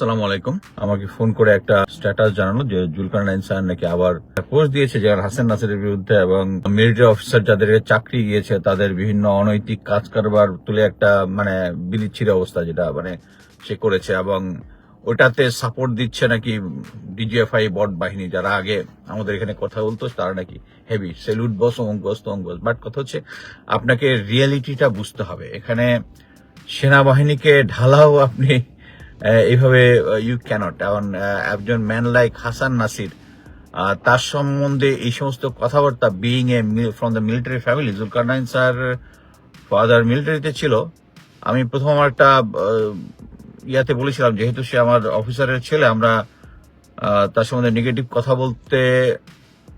আসসালামু আলাইকুম। আমাকে ফোন করে একটা স্ট্যাটাস জানানো যে জুলকার নাইন স্যার নাকি আবার পোস্ট দিয়েছে জেনারেল হাসান নাসিরের বিরুদ্ধে এবং মিলিটারি অফিসার যাদের চাকরি গিয়েছে, তাদের বিভিন্ন অনৈতিক কাজ কারবার তুলে একটা মানে বিলিচ্ছির অবস্থা যেটা মানে সে করেছে এবং ওটাতে সাপোর্ট দিচ্ছে নাকি ডিজিএফআই বট বাহিনী যারা আগে আমাদের এখানে কথা বলতো, তারা নাকি হেভি সেলুট বস অঙ্গস তঙ্গস বাট কথা হচ্ছে, আপনাকে রিয়েলিটিটা বুঝতে হবে। এখানে সেনাবাহিনীকে ঢালাও আপনি এইভাবে ইউ ক্যানট এখন একজন ম্যান লাইক হাসান নাসির তার সম্বন্ধে এই সমস্ত কথাবার্তা being a from the military family Zulkarnain sir father মিলিটারিতে ছিল। আমি প্রথম একটা ইয়াতে বলেছিলাম, যেহেতু সে আমার অফিসারের ছেলে, আমরা তার সম্বন্ধে নেগেটিভ কথা বলতে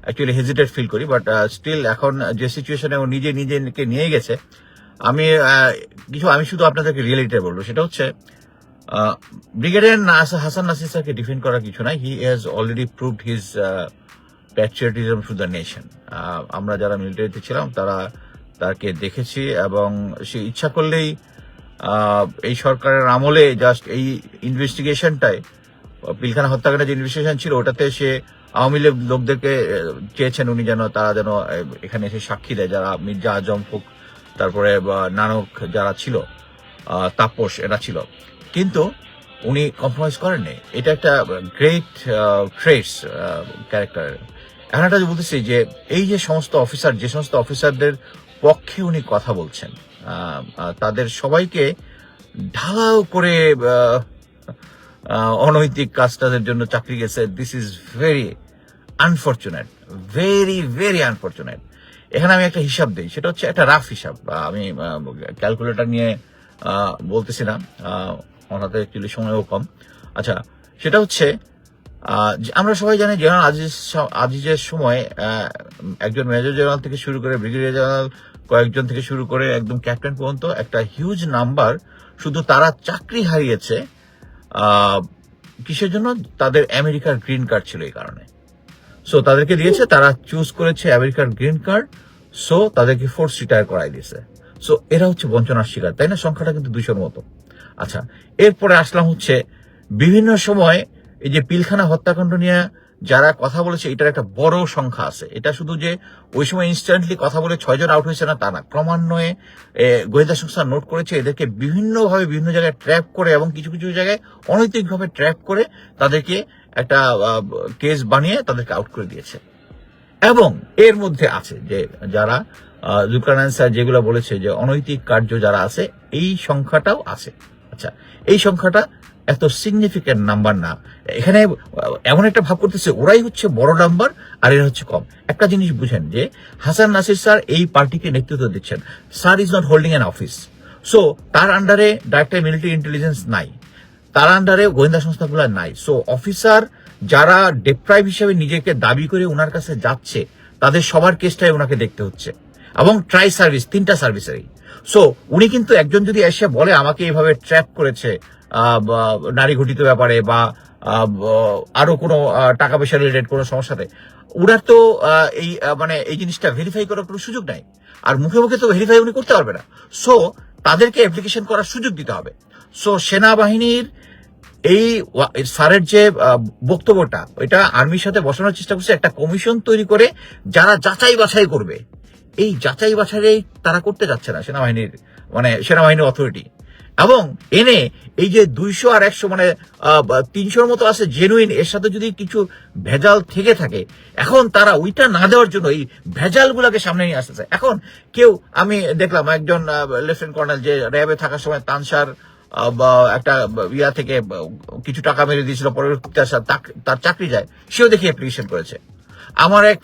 অ্যাকচুয়ালি হেজিটেট ফিল করি বাট স্টিল এখন যে সিচুয়েশনে ও নিজে নিজেকে নিয়ে গেছে, আমি কিছু, আমি শুধু আপনাদেরকে রিয়েলিটি বলব, সেটা হচ্ছে ব্রিগেডিয়ার হাসান নাসির স্যারকে ডিফেন্ড করার কিছু নাই। He has already proved his patriotism to the nation আমরা যারা মিলিটারিতে ছিলাম, তারা তাকে দেখেছি এবং সে ইচ্ছা করলেই এই সরকারের আমলে জাস্ট এই ইনভেস্টিগেশনটায় পিলখানা হত্যাকাণ্ডের যে ইনভেস্টিগেশন ছিল, ওটাতে সে আওয়ামী লীগ লোকদেরকে চেয়েছেন উনি যেন তারা যেন এখানে এসে সাক্ষী দেয়। যারা মির্জা আজম ফুক তারপরে নানক যারা ছিল তাপস, এরা ছিল। কিন্তু উনি কম্প্রোমাইজ করেননি। এটা একটা গ্রেট ট্রেস ক্যারেক্টার এখন একটা বলতেছি যে এই যে সমস্ত অফিসার যে সমস্ত অফিসারদের পক্ষে উনি কথা বলছেন তাদের সবাইকে ঢালাও করে অনৈতিক কাজটাদের জন্য চাকরি গেছে। This is very unfortunate very very unfortunate এখানে আমি একটা হিসাব দিই সেটা হচ্ছে একটা রাফ হিসাব। আমি ক্যালকুলেটর নিয়ে আহ, বলতেছি না ওনাতে অ্যাকচুয়ালি সময়ও কম। আচ্ছা সেটা হচ্ছে আমরা সবাই জানি জেনারেল আজিজ আজিজের সময় একজন মেজর জেনারেল থেকে শুরু করে ব্রিগেডিয়ার জেনারেল, কয়েকজন থেকে শুরু করে একদম ক্যাপ্টেন পর্যন্ত একটা হিউজ নাম্বার শুধু তারা চাকরি হারিয়েছে কিসের জন্য? তাদের আমেরিকার গ্রিন কার্ড ছিল এই কারণে। সো তাদেরকে দিয়েছে, তারা চুজ করেছে আমেরিকার গ্রিন কার্ড সো তাদেরকে ফোর্স রিটায়ার করাই দিয়েছে। সো এরা হচ্ছে বঞ্চনার শিকার, তাই না? সংখ্যাটা কিন্তু দুইশোর মতো। আচ্ছা এরপরে আসলাম হচ্ছে বিভিন্ন সময় এই যে পিলখানা হত্যাকাণ্ড নিয়ে যারা কথা বলেছে, এটার একটা বড় সংখ্যা আছে। এটা শুধু যে ওই সময় ইনস্ট্যান্টলি কথা বলে ছয়জন আউট হয়েছে না, তা না। ক্রমান্বয়ে গোয়েন্দা সংস্থা নোট করেছে, এদেরকে বিভিন্নভাবে বিভিন্ন জায়গায় ট্র্যাপ করে এবং কিছু কিছু জায়গায় অনৈতিকভাবে ট্র্যাপ করে তাদেরকে একটা কেস বানিয়ে তাদেরকে আউট করে দিয়েছে। এবং এর মধ্যে আছে যে যারা জুলকারনাইন স্যার যেগুলো বলেছে যে অনৈতিক কার্য যারা আছে, এই সংখ্যাটাও আছে। আচ্ছা এই সংখ্যাটা এত সিগনিফিক্যান্ট নাম্বার না। এখানে এমন একটা ভাব করতেছে, ওরাই হচ্ছে বড় নাম্বার আর এরা হচ্ছে কম। একটা জিনিস বুঝেন যে, হাসান নাসির স্যার এই পার্টিকে নেতৃত্ব দিচ্ছেন। Sir is not holding an office so তার আন্ডারে ডাইরেক্টর মিলিটারি ইন্টেলিজেন্স নাই। তার আন্ডারে গোয়েন্দা সংস্থাগুলো নাই। সো অফিসার যারা ডেপ্রাইভ হিসেবে নিজেকে দাবি করে ওনার কাছে যাচ্ছে, তাদের সবার কেসটাই ওনাকে দেখতে হচ্ছে। এবং ট্রাই সার্ভিস তিনটা সার্ভিসেরই সো উনি কিন্তু একজন যদি এসে বলে, আমাকে এইভাবে ট্র্যাপ করেছে নারী ঘটিত ব্যাপারে বা আরও কোনো টাকা পয়সা রিলেটেড কোনো সমস্যাতে ওনার তো এই মানে এই জিনিসটা ভেরিফাই করার কোনো সুযোগ নাই। আর মুখে মুখে তো ভেরিফাই উনি করতে পারবে না। সো তাদেরকে অ্যাপ্লিকেশন করার সুযোগ দিতে হবে। সো সেনাবাহিনীর এই স্যারের যে বক্তব্যটা এটা আর্মির সাথে বসানোর চেষ্টা করছে, একটা কমিশন তৈরি করে, যারা যাচাই বাছাই করবে। এই যাচাই বাছাই তারা করতে যাচ্ছে না সেনাবাহিনীর মানে সেনাবাহিনীর অথরিটি এবং এনে এই যে দুইশো আর একশো মানে তিনশোর মতো আছে জেনুইন এর সাথে যদি কিছু ভেজাল থেকে থাকে, এখন তারা ওইটা না দেওয়ার জন্য এই ভেজাল গুলাকে সামনে নিয়ে আসতেছে। এখন কেউ, আমি দেখলাম একজন লেফটেন্যান্ট কর্নেল যে র্যাবে থাকার সময় তানসার বা, একটা ইয়া থেকে কিছু টাকা মেরে দিয়েছিল, পরবর্তীতে তার চাকরি যায়, সেও দেখি অ্যাপ্লিকেশন করেছে। আমার এক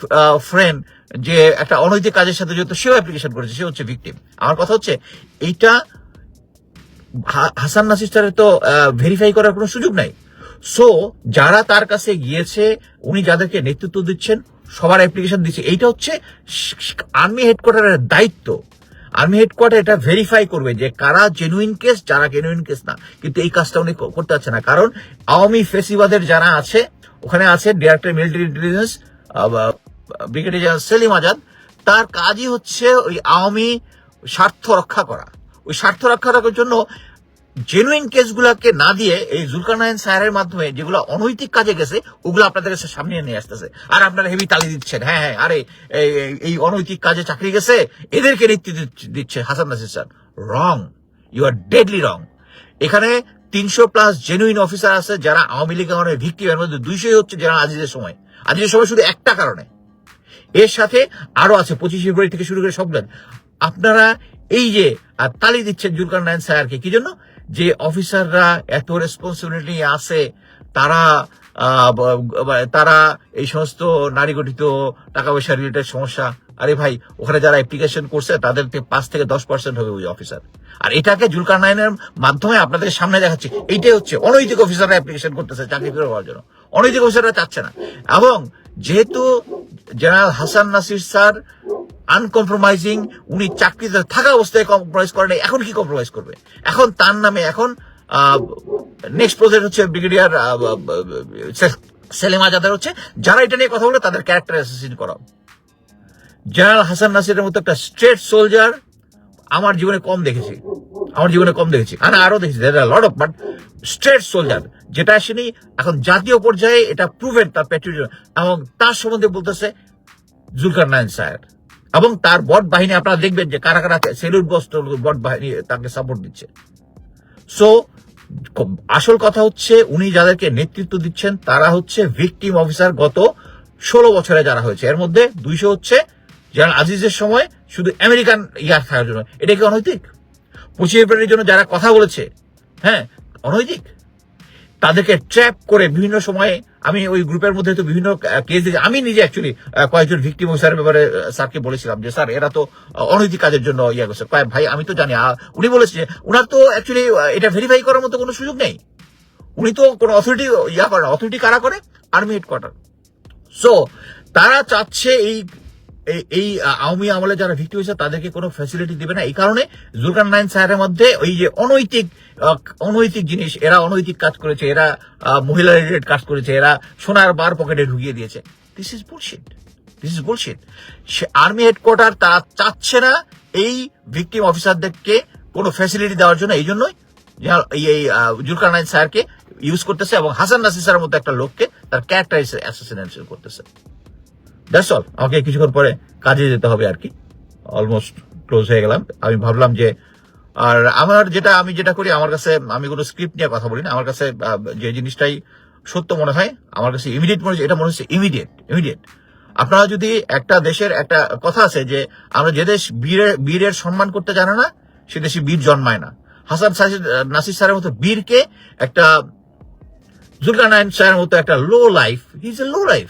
ফ্রেন্ড যে একটা অনৈতিক কাজের সাথে যুক্ত, সেও অ্যাপ্লিকেশন করেছে, সে হচ্ছে ভিকটিম আমার কথা হচ্ছে, এইটা হাসান নাসিস্টারের তো ভেরিফাই করার কোনো সুযোগ নাই। সো যারা তার কাছে গিয়েছে, উনি যাদেরকে নেতৃত্ব দিচ্ছেন, সবার অ্যাপ্লিকেশন দিচ্ছে। এইটা হচ্ছে আর্মি হেডকোয়ার্টারের দায়িত্ব। আর্মি হেডকোয়ার্টার এটা ভেরিফাই করবে যে কারা জেনুইন কেস যারা জেনুইন কেস না। কিন্তু এই কাজটা উনি করতে পারছে না। কারণ আওয়ামী ফেসিবাদের যারা আছে, ওখানে আছে director military intelligence brigadier general Selim Azad, তার কাজই হচ্ছে ওই আওয়ামী স্বার্থ রক্ষা করা। ওই স্বার্থ রক্ষা করার জন্য জেনুইন কেসগুলোকে না দিয়ে এই জুলকারনাইন সায়ারের মাধ্যমে যেগুলো অনৈতিক কাজে গেছে, ওগুলো আপনাদের কাছে সামনে নিয়ে আসতেছে। আর আপনারা হেভি তালি দিচ্ছেন। হ্যাঁ হ্যাঁ আরে, এই- অনৈতিক কাজে চাকরি গেছে, এদেরকে নেতৃত্ব দিচ্ছে- Hasan Nasir sir. Wrong you are deadly wrong এখানে তিনশো প্লাস জেনুইন অফিসার আছে যারা আওয়ামী লীগের আমলের ভিক্টিম এর মধ্যে দুইশোই হচ্ছে যারা আজিজের সময়। আজিজের সময় শুধু একটা কারণে। এর সাথে আরও আছে, পঁচিশ ফেব্রুয়ারি থেকে শুরু করে সবগুলো আপনারা এই যে তালি দিচ্ছেন জুলকার নায়ন স্যারকে, কি জন্য? যে অফিসাররা এত রেসপন্সিবিলিটি আছে, তারা তারা এই সমস্ত নারী গঠিত টাকা পয়সা রিলেটেড সমস্যা। আরে ভাই, ওখানে যারা অ্যাপ্লিকেশন করছে তাদের পাঁচ থেকে দশ পার্সেন্ট হবে ওই অফিসার আর এটাকে জুলকার নাইনের মাধ্যমে আপনাদের সামনে দেখাচ্ছে। এইটাই হচ্ছে অনৈতিক অফিসাররা অ্যাপ্লিকেশন করতেছে, চাকরি করে হওয়ার জন্য। অনৈতিক অফিসাররা চাচ্ছে না। এবং যেহেতু general Hasan Nasir sir uncompromising উনি চাকরিতে থাকা অবস্থায় কম্প্রোমাইজ করেন এখন কি কম্প্রোমাইজ করবে? এখন তার নামে এখন নেক্সট প্রজেক্ট হচ্ছে ব্রিগেডিয়ার সেলিম আজাদের হচ্ছে, যারা এটা নিয়ে কথা বলে তাদের ক্যারেক্টার অ্যাসেসিন করা জেনারেল হাসান নাসিরের মতো একটা স্ট্রেট সোলজার আমার জীবনে কম দেখেছি। আমার জীবনে কম দেখেছি। আর আরও দেখেছি lot of but straight soldier যেটা আসেনি, এখন জাতীয় পর্যায়ে এটা প্রুভেন তার প্যাট্রিয়ট এবং তার সম্বন্ধে বলতেছে জুলকার নায়ন সাহেব। এবং তার বট বাহিনী, আপনারা দেখবেন যে কারা কারা সেলুট বস্ত বট বাহিনী তাকে সাপোর্ট দিচ্ছে। সো আসল কথা হচ্ছে, উনি যাদেরকে নেতৃত্ব দিচ্ছেন, তারা হচ্ছে ভিকটিম অফিসার গত ষোলো বছরে যারা হয়েছে। এর মধ্যে দুইশো হচ্ছে, যারা আজিজের সময় শুধু আমেরিকান ইয়ার থাকার জন্য। এটা কি অনৈতিক? পঁচিশ এপ্রিলের জন্য যারা কথা বলেছে হ্যাঁ অনৈতিক। তাদেরকে ট্র্যাপ করে বিভিন্ন সময়ে আমি ওই গ্রুপের মধ্যে তো বিভিন্ন কেস দিয়েছি আমি নিজে অ্যাকচুয়ালি কয়েকজন ভিক্টিম অফিসারের ব্যাপারে স্যারকে বলেছিলাম যে, স্যার, এরা তো অনৈতিক কাজের জন্য ইয়ে করছে। ভাই, আমি তো জানি। উনি বলেছে উনার তো অ্যাকচুয়ালি এটা ভেরিফাই করার মতো কোনো সুযোগ নেই। উনি তো কোনো অথরিটি ইয়া করে অথরিটি কারা করে? আর্মি হেডকোয়ার্টার সো তারা চাচ্ছে এই এই- আওয়ামী আমলে যারা ভিক্টি হয়েছে, তাদেরকে কোনো ফ্যাসিলিটি দেবে না। এই কারণে জুলকার নাইন সাহেবের মধ্যে ওই যে অনৈতিক অনৈতিক জিনিস, এরা অনৈতিক কাজ করেছে, এরা মহিলা রিলেটেড কাজ করেছে, এরা সোনার বার পকেটে ঢুকিয়ে দিয়েছে। This is bullshit this is bullshit army headquarter তারা চাচ্ছে না এই ভিক্টিম অফিসারদেরকে কোনো ফ্যাসিলিটি দেওয়ার জন্য। এই জন্যই এই জুলকার নাইন স্যারকে ইউজ করতেছে এবং হাসান নাসির স্যারের মতো একটা লোককে তার ক্যারেক্টার অ্যাসোসিয়েশন করতেছে। দ্যাটস অল আমাকে কিছুক্ষণ পরে কাজে যেতে হবে আর কি। অলমোস্ট ক্লোজ হয়ে গেলাম। আমি ভাবলাম যে, আর আমার যেটা, আমি যেটা করি, আমার কাছে, আমি কোনো স্ক্রিপ্ট নিয়ে কথা বলি না। আমার কাছে যে জিনিসটাই সত্য মনে হয়, আমার কাছে ইমিডিয়েট মনে হচ্ছে, এটা মনে হচ্ছে ইমিডিয়েট ইমিডিয়েট আপনারা যদি একটা দেশের একটা কথা আছে যে, আমরা যে দেশ বীরের বীরের সম্মান করতে জানে না, সে দেশে বীর জন্মায় না। হাসান নাসির স্যারের মতো বীরকে একটা, জুলকার নাইন স্যারের মতো একটা low life is a low life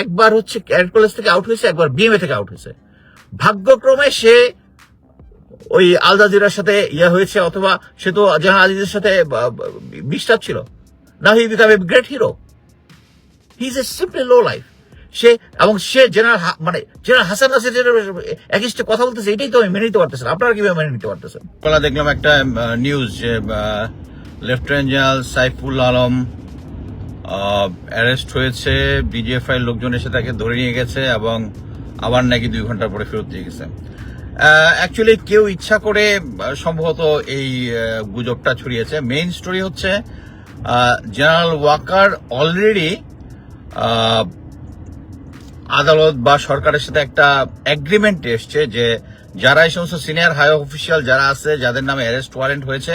একবার হচ্ছে ক্যারেট কলেজ থেকে আউট হয়েছে, একবার বিএমএ থেকে আউট হয়েছে। ভাগ্যক্রমে সে ওই আল জাজিরার সাথে ইয়া হয়েছে, অথবা সে তো জাহান আজিজের সাথে বিশ্বাস ছিল। না, he became a great hero he is a simply low life সে, এবং সে জেনারেল মানে জেনারেল হাসান নাসির এগেস্টে কথা বলতেছে, এটাই তো আমি মেনে নিতে পারতেছেন আপনারা কীভাবে মেনে নিতে পারতেছেন? কলা, দেখলাম একটা নিউজ যে lieutenant general Saiful Alam arrest হয়েছে বিজিএফআই লোকজন এসে তাকে ধরে নিয়ে গেছে এবং আবার নাকি দুই ঘণ্টা পরে ফেরত দিয়ে গেছে। অ্যাকচুয়ালি কেউ ইচ্ছা করে সম্ভবত এই গুজবটা ছড়িয়েছে। মেইন স্টোরি হচ্ছে জেনারেল ওয়াকার অলরেডি আদালত বা সরকারের সাথে একটা এগ্রিমেন্ট এসছে যে যারা এই সমস্ত সিনিয়র হাই অফিসিয়াল যারা আছে, যাদের নামে অ্যারেস্ট ওয়ারেন্ট হয়েছে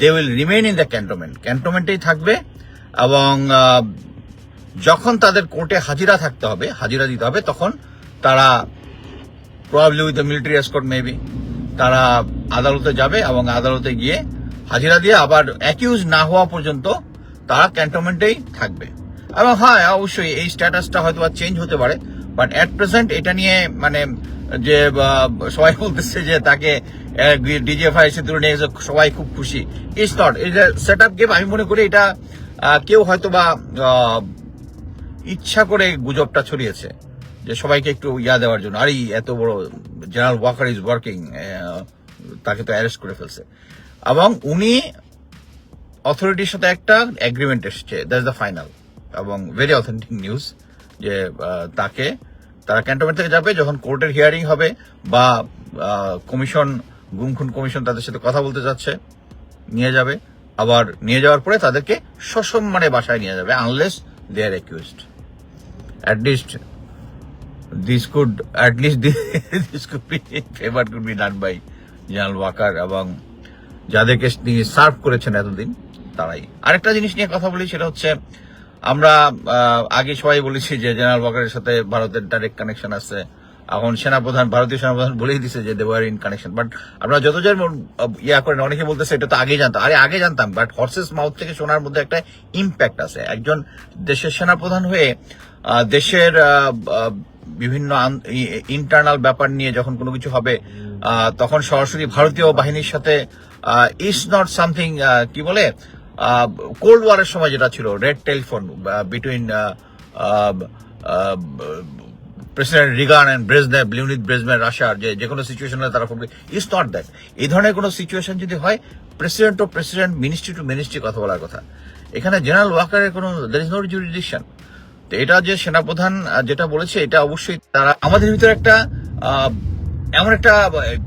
they will remain in the cantonment ক্যান্টনমেন্টেই থাকবে। এবং যখন তাদের কোর্টে হাজিরা থাকতে হবে, হাজিরা দিতে হবে, তখন তারা probably with the military escort maybe তারা আদালতে যাবে এবং আদালতে গিয়ে হাজিরা দিয়ে আবার অ্যাকিউজ না হওয়া পর্যন্ত তারা ক্যান্টনমেন্টেই থাকবে। এবং হ্যাঁ অবশ্যই এই স্ট্যাটাসটা হয়তো চেঞ্জ হতে পারে বাট অ্যাট প্রেজেন্ট এটা নিয়ে মানে যে সবাই বলতেছে যে তাকে ডিজিএফআই এসে তুলে নিয়ে সবাই খুব খুশি। ইটস নট এটা সেট আপ গেম আমি মনে করি এটা কেউ হয়তো বা ইচ্ছা করে গুজবটা ছড়িয়েছে, যে সবাইকে একটু ইয়া দেওয়ার জন্য। আরে, এত বড় জেনারেল ওয়াকার ইজ ওয়ার্কিং তাকে তো অ্যারেস্ট করে ফেলছে। এবং উনি অথরিটির সাথে একটা এগ্রিমেন্ট এসছে দ্যাটস দ্য ফাইনাল এবং ভেরি অথেন্টিক নিউজ যে তাকে, তারা ক্যান্টনমেন্ট থেকে যাবে, যখন কোর্টের হিয়ারিং হবে, বা কমিশন গুম খুন কমিশন তাদের সাথে কথা বলতে যাচ্ছে, নিয়ে যাবে। আবার নিয়ে যাওয়ার পরে তাদেরকে সসম্মানে বাসায় নিয়ে যাবে unless they are accused this could, at least this could be favor could be done by general Waker এবং যাদেরকে তিনি সার্ভ করেছেন এতদিন, তারাই। আরেকটা জিনিস নিয়ে কথা বলি, সেটা হচ্ছে আমরা আগে সবাই বলেছি যে জেনারেল ওয়াকারের সাথে ভারতের ডাইরেক্ট কানেকশন আছে। এখন সেনাপ্রধান, ভারতীয় সেনাপ্রধান বলেই দিছে যে দেওয়ার ইন কানেকশন বাট আমরা যতজন ইয়া করেন, অনেকে বলতেছে এটা তো আগে জানতাম। আরে আগে জানতাম বাট হর্সেস মাউথ থেকে শোনার মধ্যে একটা ইম্প্যাক্ট আছে। একজন দেশের সেনাপ্রধান হয়ে দেশের বিভিন্ন ইন্টারনাল ব্যাপার নিয়ে যখন কোনো কিছু হবে তখন সরাসরি ভারতীয় বাহিনীর সাথে ইজ নট সামথিং কি বলে কোল্ড ওয়ারের সময় যেটা ছিল red telephone between president Reagan and Brezhnev Leonid Brezhnev রাশিয়ার যে যে কোনো সিচুয়েশনে তারা করবে ইজ নট দ্যাট এই ধরনের কোনো সিচুয়েশন যদি হয় president to president ministry to ministry কথা বলার কথা। এখানে জেনারেল ওয়াকারের কোনো দের ইজ নো জুরিডিকশন তো এটা যে সেনাপ্রধান যেটা বলেছে, এটা অবশ্যই তারা আমাদের ভিতরে একটা এমন একটা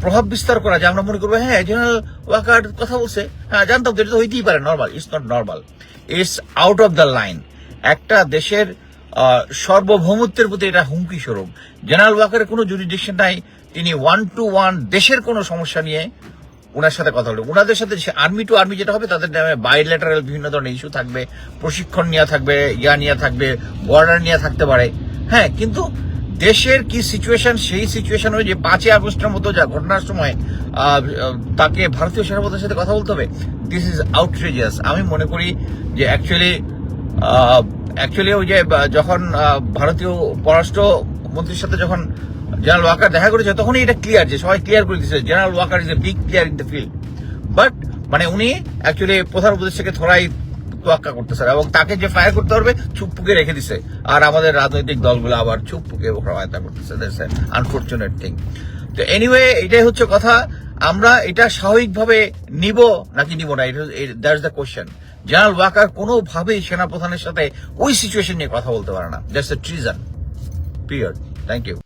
প্রভাব বিস্তার করা যে আমরা মনে করব হ্যাঁ জেনারেল ওয়াকার কথা বলছে। হ্যাঁ জানতাম এটা তো হইতেই পারে normal it's not normal it's out of the line একটা দেশের সার্বভৌমত্বের প্রতি এটা হুমকি স্বরূপ। জেনারেল ওয়াকারের কোনো জুরিডিকশন নাই, তিনি ওয়ান টু ওয়ান দেশের কোনো সমস্যা নিয়ে ওনার সাথে কথা বলবে ওনাদের সাথে আর্মি টু আর্মি যেটা হবে, তাদের নামে বাইলেটারাল বিভিন্ন ধরনের ইস্যু থাকবে, প্রশিক্ষণ নিয়ে থাকবে, ইয়া নিয়ে থাকবে বর্ডার নিয়ে থাকতে পারে। হ্যাঁ কিন্তু দেশের কি সিচুয়েশন সেই সিচুয়েশন হয়ে যে পাঁচই আগস্টের মতো যা ঘটনার সময় তাকে ভারতীয় সেনাপতির সাথে কথা বলতে হবে দিস ইজ আউটরেজিয়াস আমি মনে করি যে অ্যাকচুয়ালি অ্যাকচুয়ালি ওই যে যখন ভারতীয় পররাষ্ট্র মন্ত্রীর সাথে যখন জেনারেল ওয়াকার দেখা করেছে, তখনই এটা ক্লিয়ার যে সবাই ক্লিয়ার করে দিচ্ছে general Waker is a big player in the field but মানে উনি অ্যাকচুয়ালি প্রধান উপদেষ্টাকে থোড়াই তোয়াক্কা করতেছে এবং তাকে যে ফায়ার করতে পারবে, চুপ চুপপুকে রেখে দিছে। আর আমাদের রাজনৈতিক দলগুলো আবার চুপ চুপপুকে সহায়তা করতেছে। আনফর্চুনেট থিং তো এনিওয়ে এটাই হচ্ছে কথা। আমরা এটা স্বাভাবিকভাবে নিব নাকি নিব না? That's the question general Waker কোনোভাবেই সেনাপ্রধানের সাথে ওই সিচুয়েশন নিয়ে কথা বলতে পারে না। That's a treason period thank you